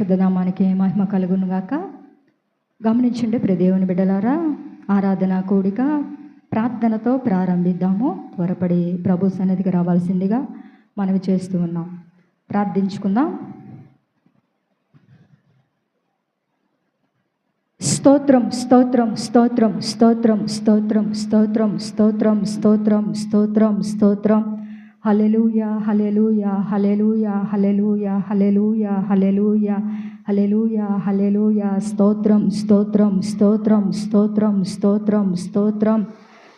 పరిశుద్ధ నామానికి మహిమ కలుగునుగాక. గమనించండి ప్రదేవుని బిడ్డలారా ఆరాధన కూడిక ప్రార్థనతో ప్రారంభిద్దాము. త్వరపడి ప్రభు సన్నిధికి రావాల్సిందిగా మనవి చేస్తూ ఉన్నాం. ప్రార్థించుకుందాం. స్తోత్రం స్తోత్రం స్తోత్రం స్తోత్రం స్తోత్రం స్తోత్రం స్తోత్రం స్తోత్రం స్తోత్రం స్తోత్రం. Hallelujah hallelujah hallelujah hallelujah hallelujah hallelujah hallelujah hallelujah స్తోత్రం స్తోత్రం స్తోత్రం స్తోత్రం స్తోత్రం స్తోత్రం.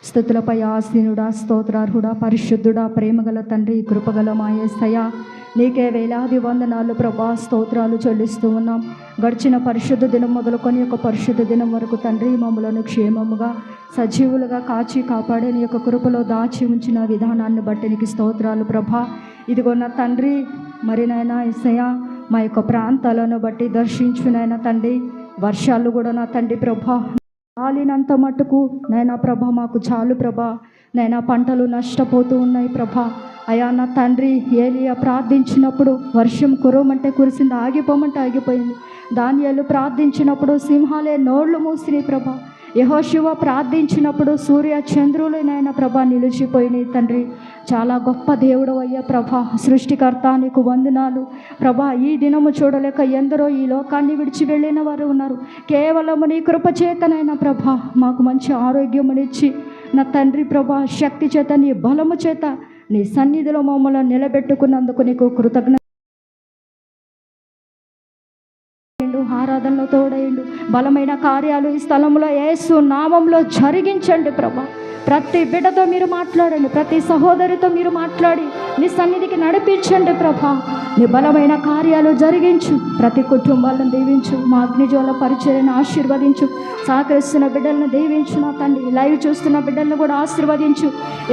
స్థుతులపై ఆసీనుడా స్తోత్రార్హుడా పరిశుద్ధుడా ప్రేమగల తండ్రి కృపగల మాయేసయ నీకే వేలాది వందనాలు ప్రభా స్తోత్రాలు చెల్లిస్తూ ఉన్నాం. గడిచిన పరిశుద్ధ దినం మొదలుకొని ఒక పరిశుద్ధ దినం వరకు తండ్రి మమ్మలను క్షేమముగా సజీవులుగా కాచి కాపాడే నీ యొక్క కృపలో దాచి ఉంచిన విధానాన్ని బట్టి నీకు స్తోత్రాలు ప్రభా. ఇదిగో నా తండ్రి మరి నాయన ఇసయ మా యొక్క ప్రాంతాలను బట్టి దర్శించునైనా తండ్రి. వర్షాలు కూడా నా తండ్రి ప్రభా. చాలినంత మటుకు నైనా ప్రభ మాకు చాలు ప్రభ. నైనా పంటలు నష్టపోతూ ఉన్నాయి ప్రభ. అయా నా తండ్రి ఏలియా ప్రార్థించినప్పుడు వర్షం కురవమంటే కురిసింది ఆగిపోమంటే ఆగిపోయింది. దానియాలు ప్రార్థించినప్పుడు సింహాలే నోళ్ళు మూసినాయి ప్రభ. యహోశివ ప్రార్థించినప్పుడు సూర్య చంద్రులు నాయన ప్రభ నిలిచిపోయినాయి తండ్రి చాలా గొప్ప దేవుడు అయ్యా ప్రభ. సృష్టికర్త నీకు వందనాలు. ప్రభా ఈ దినము చూడలేక ఎందరో ఈ లోకాన్ని విడిచి వెళ్ళిన వారు ఉన్నారు. కేవలము నీ కృపచేతనైన ప్రభ మాకు మంచి ఆరోగ్యమునిచ్చి నా తండ్రి ప్రభా శక్తి చేత నీ బలము చేత నీ సన్నిధిలో మమ్మల్ని నిలబెట్టుకున్నందుకు నీకు కృతజ్ఞత తోడయండు బలమైన కార్యాలు ఈ స్థలంలో ఏసు నామంలో జరిగించండి ప్రభా. ప్రతి బిడ్డతో మీరు మాట్లాడండి. ప్రతి సహోదరితో మీరు మాట్లాడి నీ సన్నిధికి నడిపించండి ప్రభా. నీ బలమైన కార్యాలు జరిగించు. ప్రతి కుటుంబాలను దీవించు. మా అగ్నిజ్వాల పరిచయను ఆశీర్వదించు. సహకరిస్తున్న బిడ్డలను దీవించు నా తండ్రి. లైవ్ చూస్తున్న బిడ్డలను కూడా ఆశీర్వదించు.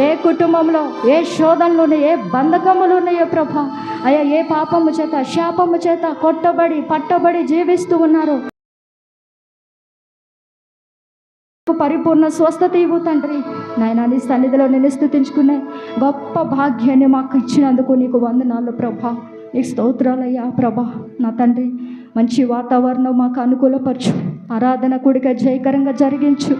ఏ కుటుంబంలో ఏ శోధనలు ఉన్నాయో ఏ బంధకములు ఉన్నాయో ప్రభా. అయ్యా ఏ పాపము చేత శాపము చేత కొట్టబడి పట్టబడి జీవిస్తూ ఉన్నారో పరిపూర్ణ స్వస్థత ఇవ్వు తండ్రి. నాయన నీ సన్నిధిలో నేను స్థుతించుకునే గొప్ప భాగ్యాన్ని మాకు ఇచ్చినందుకు నీకు వందనాలు ప్రభా. నీకు స్తోత్రాలయ్యా ప్రభా. నా తండ్రి మంచి వాతావరణం మాకు అనుకూలపరచు. ఆరాధన కూడిక జయకరంగా జరిగించు.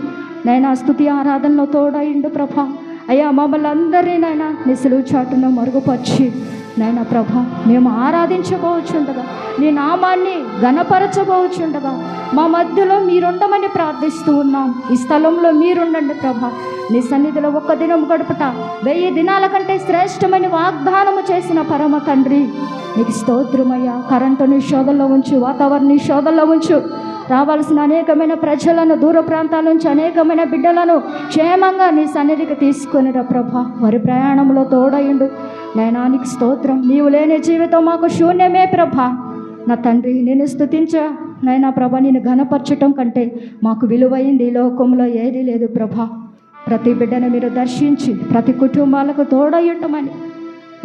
నైనా స్థుతి ఆరాధనలో తోడయిండు ప్రభా. అయ్యా మమ్మల్ని అందరినీ నాయన నిసులు చాటున మరుగుపరిచి. నాయన ప్రభ మేము ఆరాధించబోచుండగా నీ నామాన్ని ఘనపరచబోచుండగా మా మధ్యలో మీరుండమని ప్రార్థిస్తూ ఉన్నాం. ఈ స్థలంలో మీరుండండి ప్రభ. నీ సన్నిధిలో ఒక్క దినం గడుపుట వెయ్యి దినాల కంటే శ్రేష్టమని వాగ్దానము చేసిన పరమ తండ్రి. నీకు స్తోత్రమయ్యా. కరెంటు నీ శోధంలో ఉంచు వాతావరణ శోధంలో ఉంచు. రావాల్సిన అనేకమైన ప్రజలను దూర ప్రాంతాల నుంచి అనేకమైన బిడ్డలను క్షేమంగా నీ సన్నిధికి తీసుకొనిరా ప్రభా. వారి ప్రయాణంలో తోడయిండు. నయనానికి స్తోత్రం. నీవు లేని జీవితం మాకు శూన్యమే ప్రభ. నా తండ్రి నేను స్థుతించ నైనా ప్రభ నేను ఘనపరచటం కంటే మాకు విలువైంది ఈ లోకంలో ఏదీ లేదు ప్రభ. ప్రతి బిడ్డను మీరు దర్శించి ప్రతి కుటుంబాలకు తోడయ్యటమని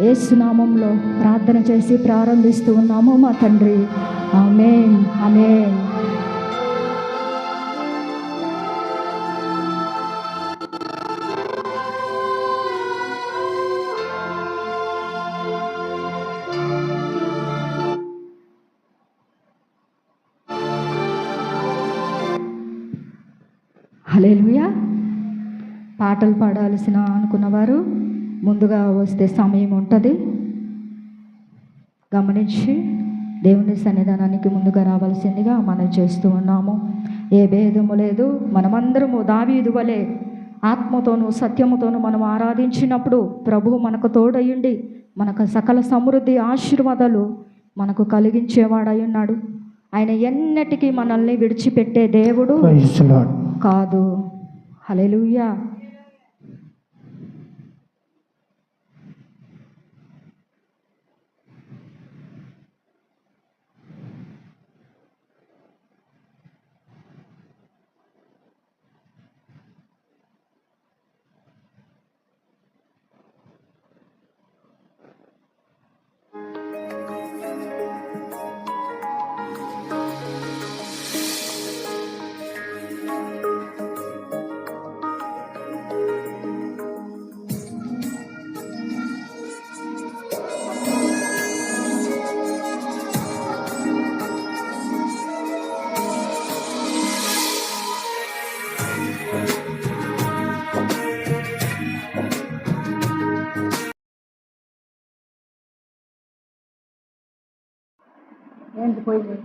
ఏసునామంలో ప్రార్థన చేసి ప్రారంభిస్తూ ఉన్నాము మా తండ్రి. Amen amen. హలేలుయా పాటలు పాడాల్సిన అనుకున్నవారు ముందుగా వస్తే సమయం ఉంటుంది. గమనించి దేవుని సన్నిధానానికి ముందుగా రావాల్సిందిగా మనం చేస్తూ ఉన్నాము. ఏ భేదము లేదు మనమందరము దావీదు వలె ఆత్మతోనూ సత్యముతోనూ మనం ఆరాధించినప్పుడు ప్రభువు మనకు తోడయ్యుండి మనకు సకల సమృద్ధి ఆశీర్వాదాలు మనకు కలిగించేవాడై ఉన్నాడు. ఆయన ఎన్నటికీ మనల్ని విడిచిపెట్టే దేవుడు కాదు. హలెలుయ్యా எழுந்து போயிடு